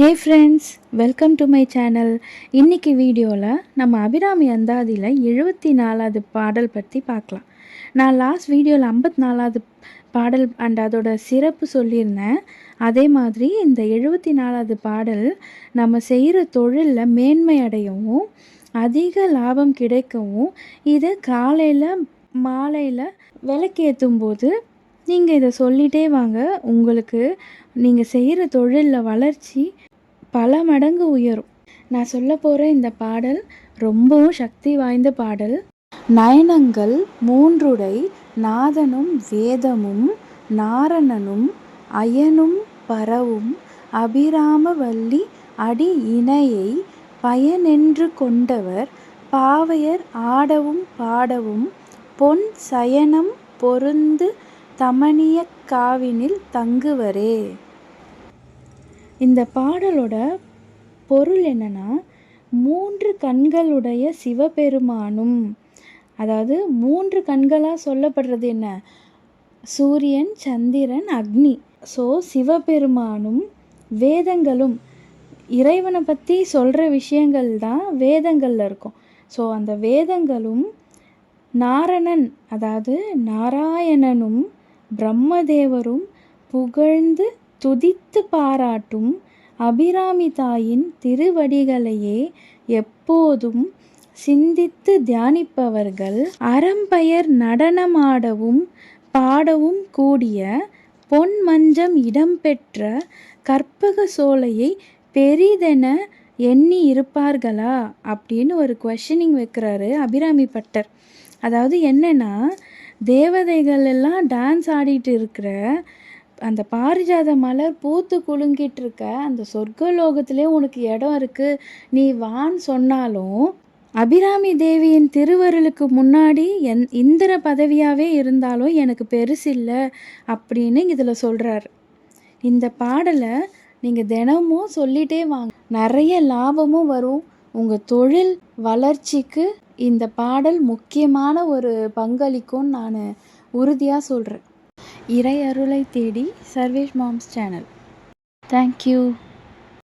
Hey friends welcome to my channel இன்னைக்கு வீடியோவில் நம்ம அபிராமி அந்தாதியில் எழுபத்தி நாலாவது பாடல் பற்றி பார்க்கலாம். நான் லாஸ்ட் வீடியோவில் ஐம்பத்தி நாலாவது பாடல் அண்ட் அதோட சிறப்பு சொல்லியிருந்தேன். அதே மாதிரி இந்த எழுபத்தி நாலாவது பாடல் நம்ம செய்கிற தொழிலில் மேன்மை அடையவும் அதிக லாபம் கிடைக்கவும் இதை காலையில் மாலையில் விளக்கேற்றும் போது நீங்கள் இதை சொல்லிட்டே வாங்க. உங்களுக்கு நீங்கள் செய்கிற தொழிலில் வளர்ச்சி பல மடங்கு உயரும். நான் சொல்ல போகிற இந்த பாடல் ரொம்பவும் சக்தி வாய்ந்த பாடல். நயனங்கள் மூன்றுடை நாதனும் வேதமும் நாரணனும் அயனும் பரவும் அபிராமவல்லி அடி இணையை பயனென்று கொண்டவர் பாவையர் ஆடவும் பாடவும் பொன் சயனம் பொருந்து தமணிய காவினில் தங்குவரே. இந்த பாடலோட பொருள் என்னன்னா மூன்று கண்களுடைய சிவபெருமானும். அதாவது மூன்று கண்களாக சொல்லப்படுறது என்ன? சூரியன் சந்திரன் அக்னி. ஸோ சிவபெருமானும் வேதங்களும். இறைவனை பற்றி சொல்கிற விஷயங்கள் தான் வேதங்களில் இருக்கும். ஸோ அந்த வேதங்களும் நாரணன் அதாவது நாராயணனும் பிரம்மதேவரும் புகழ்ந்து துதித்து பாராட்டும் அபிராமி தாயின் திருவடிகளையே எப்போதும் சிந்தித்து தியானிப்பவர்கள் அறம்பெயர் நடனமாடவும் பாடவும் கூடிய பொன் மஞ்சம் இடம்பெற்ற கற்பக சோலையை பெரிதென எண்ணி இருப்பார்களா? அப்படின்னு ஒரு கொஷனிங் வைக்கிறாரு அபிராமி பட்டர். அதாவது என்னென்னா தேவதைகள் எல்லாம் டான்ஸ் ஆடிட்டு இருக்கிற அந்த பாரிஜாத மலர் பூத்து குலுங்கிட்டு இருக்க அந்த சொர்க்கலோகத்திலே உனக்கு இடம் இருக்குது நீ வான்னு சொன்னாலும் அபிராமி தேவியின் திருவருளுக்கு முன்னாடி என் இந்திர பதவியாகவே இருந்தாலும் எனக்கு பெருசில்லை அப்படின்னு இதில் சொல்கிறார் இந்த பாடலை நீங்கள் தினமும் சொல்லிட்டே வாங்க. நிறைய லாபமும் வரும். உங்கள் தொழில் வளர்ச்சிக்கு இந்த பாடல் முக்கியமான ஒரு பங்களிக்கும்னு நான் உறுதியாக சொல்கிறேன் இறை அருளை தேடி சர்வேஷ் மாம்ஸ் சேனல். தேங்க்யூ